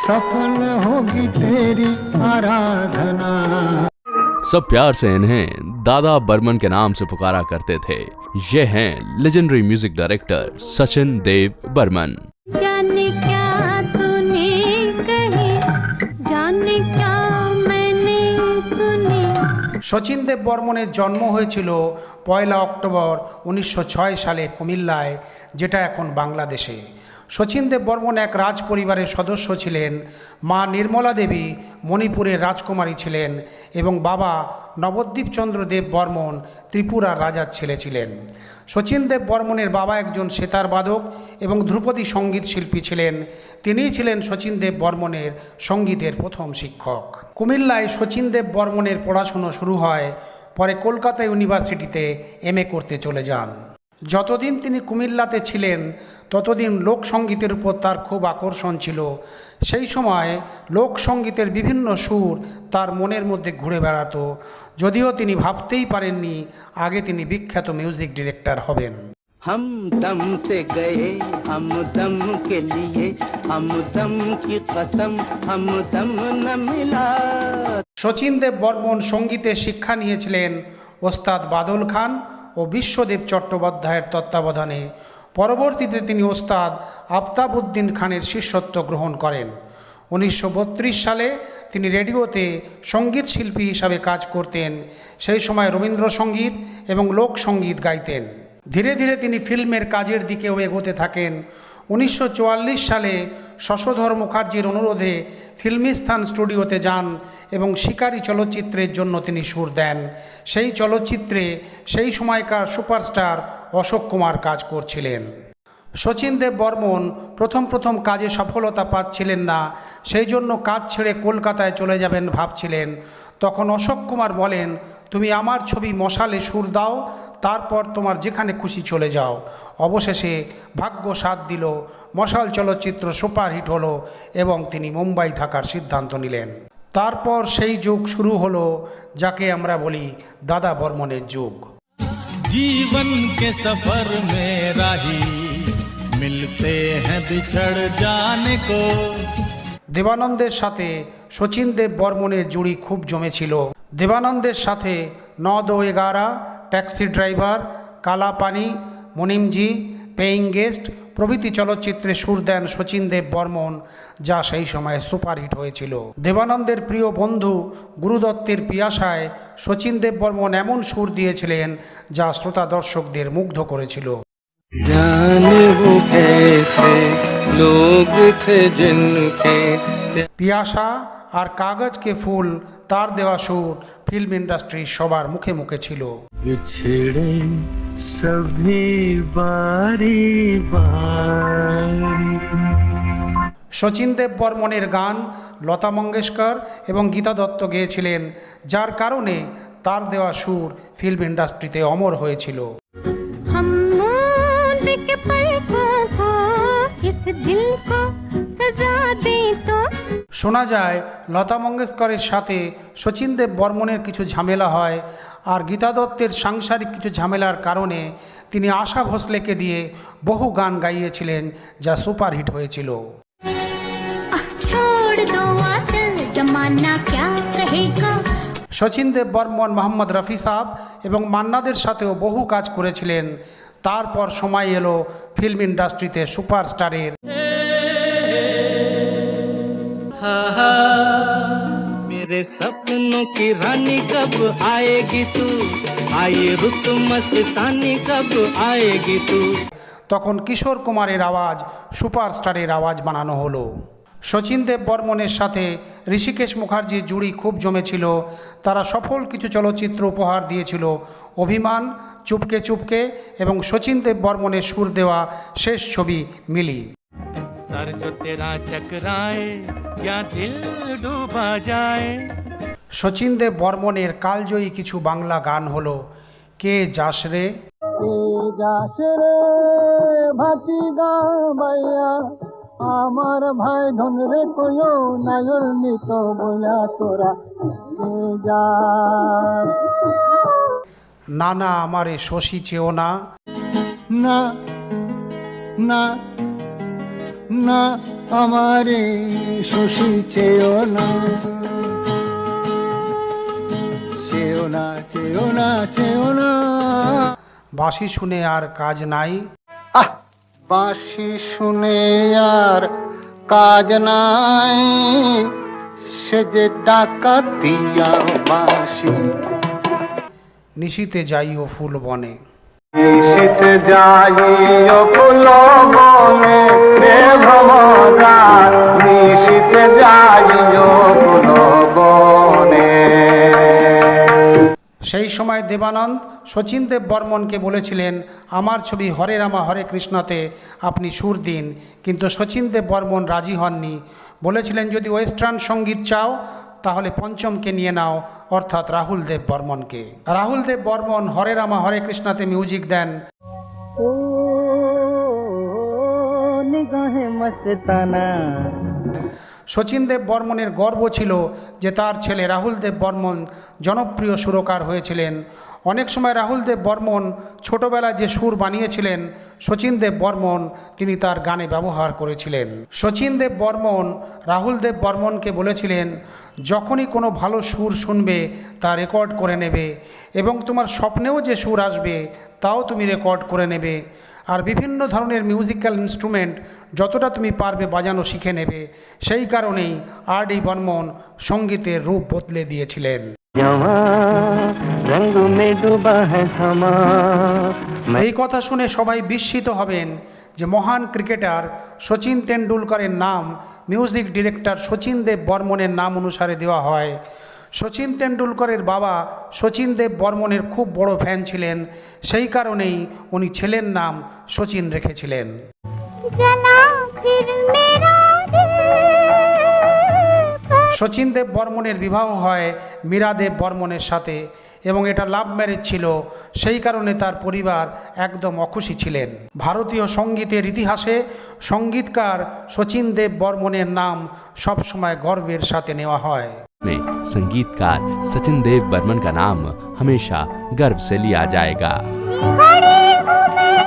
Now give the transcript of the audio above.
सफल होगी तेरी आराधना सब प्यार से इन्हें दादा बर्मन के नाम से पुकारा करते थे ये हैं legendary music director Sachin Dev Burman जाने क्या तूने कहे जाने क्या मैंने सुने শচীন দেব বর্মনের জন্ম হয়েছিল পয়লা অক্টোবর উনিশশো সালে কুমিল্লায় যেটা এখন বাংলাদেশে শচীন দেব বর্মন এক রাজ পরিবারের সদস্য ছিলেন, মা নির্মলা দেবী মণিপুরের রাজকুমারী ছিলেন এবং বাবা নবদ্বীপ চন্দ্র দেব বর্মন ত্রিপুরার রাজার ছেলে ছিলেন। শচীন দেব বর্মনের বাবা একজন সেতার বাদক এবং ধ্রুপদী সংগীত শিল্পী ছিলেন। তিনিই ছিলেন শচীন দেব বর্মনের সঙ্গীতের প্রথম শিক্ষক। কুমিল্লায় শচীন দেব বর্মনের পড়াশুনো শুরু হয়, পরে কলকাতা ইউনিভার্সিটিতে এম করতে চলে যান। যতদিন তিনি কুমিল্লাতে ছিলেন ততদিন লোকসঙ্গীতের উপর তার খুব আকর্ষণ ছিল সেই সময় লোকসঙ্গীতের বিভিন্ন সুর তার মনের মধ্যে ঘুরে বেড়াতো যদিও তিনি ভাবতেই পারেননি আগে তিনি বিখ্যাত মিউজিক ডিরেক্টর হবেন हम दम से गए हम दम के लिए हम दम की कसम हम दम न मिला শচীন দেব বর্মন সঙ্গীতে শিক্ষা নিয়েছিলেন ওস্তাদ বাদল খান ও বিশ্বদেব চট্টোপাধ্যায়ের তত্ত্বাবধানে, পরবর্তীতে তিনি ওস্তাদ আফতাবউদ্দিন খানের শিষ্যত্ব গ্রহণ করেন। উনিশশো বত্রিশ সালে তিনি রেডিওতে সংগীত শিল্পী হিসাবে কাজ করতেন। সেই সময় রবীন্দ্রসঙ্গীত এবং লোকসঙ্গীত গাইতেন। ধীরে ধীরে তিনি ফিল্মের কাজের দিকেও এগোতে থাকেন। উনিশশো চুয়াল্লিশ সালে শশধর মুখার্জির অনুরোধে ফিল্মিস্তান স্টুডিওতে যান এবং শিকারী চলচ্চিত্রের জন্য তিনি সুর দেন। সেই চলচ্চিত্রে সেই সময়কার সুপারস্টার অশোক কুমার কাজ করছিলেন। শচীন দেব বর্মন প্রথম প্রথম কাজে সফলতা পাচ্ছিলেন না, সেই জন্য কাজ ছেড়ে কলকাতায় চলে যাবেন ভাবছিলেন। তখন অশোক কুমার বলেন, তুমি আমার ছবি মশালে সুর দাও, তারপর তোমার যেখানে খুশি চলে যাও। অবশেষে ভাগ্য সাথ দিল, মশাল চলচ্চিত্র সুপারহিট হল এবং তিনি মুম্বাই থাকার সিদ্ধান্ত নিলেন। তারপর সেই যুগ শুরু হলো, যাকে আমরা বলি দাদা বর্মনের যুগ। জীবন কে সফর মে রাহি মিলতে হ্যাঁ বিছড় জানে কো। দেবানন্দের সাথে শচীন দেব বর্মনের জুড়ি খুব জমেছিল। দেবানন্দের সাথে Nau Do Gyarah taxi driver, Kalapani, Munimji, paying guest প্রভৃতি চলচ্চিত্রে সুর দেন শচীন দেব বর্মন যা সেই সময় সুপারহিট হয়েছিল। দেবানন্দের প্রিয় বন্ধু গুরুদত্তের পিয়াসায় শচীন দেব বর্মন এমন সুর দিয়েছিলেন, যা শ্রোতা দর্শকদের মুগ্ধ করেছিল। लोग थे जिनके পিয়াসা আর কাগজ কে ফুল তার দেওয়া সুর ফিল্ম ইন্ডাস্ট্রির সবার মুখে মুখে ছিল बिछड़े सभी बारी बारी শচীন দেব বর্মনের গান লতা মঙ্গেশকর এবং গীতা দত্ত গেয়েছিলেন যার কারণে তার দেওয়া সুর ফিল্ম ইন্ডাস্ট্রিতে অমর হয়েছিল শোনা যায় লতা মঙ্গেশকরের সাথে শচীন দেব বর্মনের কিছু ঝামেলা হয় আর গীতা দত্তের সাংসারিক কিছু ঝামেলার কারণে তিনি আশা ভোসলেকে দিয়ে বহু গান গাইয়েছিলেন যা সুপারহিট হয়েছিল छोड़ दो आचल जमाना क्या कहेगा শচীন দেব বর্মন মোহাম্মদ রফি সাহ এবং মান্নাদের সাথেও বহু কাজ করেছিলেন তারপর সময় এলো ফিল্ম ইন্ডাস্ট্রিতে সুপারস্টারের मेरे सपनों की रानी कब आएगी तू आई रुत मस्तानी कब आएगी तू তখন কিশোর কুমারের আওয়াজ সুপারস্টারের আওয়াজ বানানো হলো শচীনদেব বর্মনের সাথে ঋষিকেশ মুখার্জির জুড়ি খুব জমেছিল। তারা সফল কিছু চলচ্চিত্র উপহার দিয়েছিল। অভিমান চুপকে চুপকে এবং শচীনদেব বর্মনের সুর দেওয়া শেষ ছবি মিলি। শচীনদেব বর্মনের কালজয়ী কিছু বাংলা গান হল কে যাস রে? যাস রে ভাটি গা আমার ভাই ধন রে কয়ো নায়র নিত বইয়া তোরা। যাস না না আমারে শশী চেও না। না না না আমারে শশী চেয়েও না। চেও না চেয়েও না চেয়েও না। বাসি শুনে আর কাজ নাই। বাঁশি শুনে আর কাজ নাই। সে যে ডাকাতিয়া বাঁশি। নিশিতে যাইও ফুল বনে। শীতে যাইও ফুল বনে রে ভ্রমরা নিশীতে যাইও ফুল সেই সময় দেবানন্দ শচীন দেব বর্মনকে বলেছিলেন, আমার ছবি হরে রামা, হরে কৃষ্ণতে, আপনি সুর দিন। কিন্তু শচীন দেব বর্মন রাজি হননি। বলেছিলেন, যদি ওয়েস্টার্ন সংগীত চাও, তাহলে পঞ্চমকে নিয়ে নাও। অর্থাৎ রাহুল দেব বর্মনকে। রাহুল দেব বর্মন হরে রামা, হরে কৃষ্ণতে মিউজিক দেন। ও নিগাহে মস্তানা শচীন দেব বর্মনের গর্ব ছিল যে তার ছেলে রাহুল দেব বর্মন জনপ্রিয় সুরকার হয়েছিলেন। অনেক সময় রাহুল দেব বর্মন ছোটবেলায় যে সুর বানিয়েছিলেন শচীন দেব বর্মন তিনি তার গানে ব্যবহার করেছিলেন। শচীন দেব বর্মন রাহুল দেব বর্মনকে বলেছিলেন, যখনই কোনো ভালো সুর শুনবে, তা রেকর্ড করে নেবে এবং তোমার স্বপ্নেও যে সুর আসবে, তাও তুমি রেকর্ড করে নেবে। আর বিভিন্ন ধরনের মিউজিক্যাল ইনস্ট্রুমেন্ট যতটা তুমি পারবে বাজানো শিখে নেবে সেই কারণেই আর ডি বর্মন সঙ্গীতের রূপ বদলে দিয়েছিলেন। এই কথা শুনে সবাই বিস্মিত হবেন যে মহান ক্রিকেটার সচিন তেন্ডুলকরের নাম মিউজিক ডিরেক্টর সচিন দেব বর্মনের নাম অনুসারে দেওয়া হয়। শচীন তেন্ডুলকরের বাবা শচীন দেব বর্মনের খুব বড় ফ্যান ছিলেন। সেই কারণেই উনি ছেলের নাম শচীন রেখেছিলেন। শচীন দেব বর্মনের বিবাহ হয় মীরা দেব বর্মনের সাথে এবং এটা লাভ ম্যারেজ ছিল। সেই কারণে তার পরিবার একদম অখুশি ছিলেন। ভারতীয় সঙ্গীতের ইতিহাসে সঙ্গীতকার শচীন দেব বর্মনের নাম সবসময় গর্বের সাথে নেওয়া হয়। में संगीतकार सचिन देव बर्मन का नाम हमेशा गर्व से लिया जाएगा।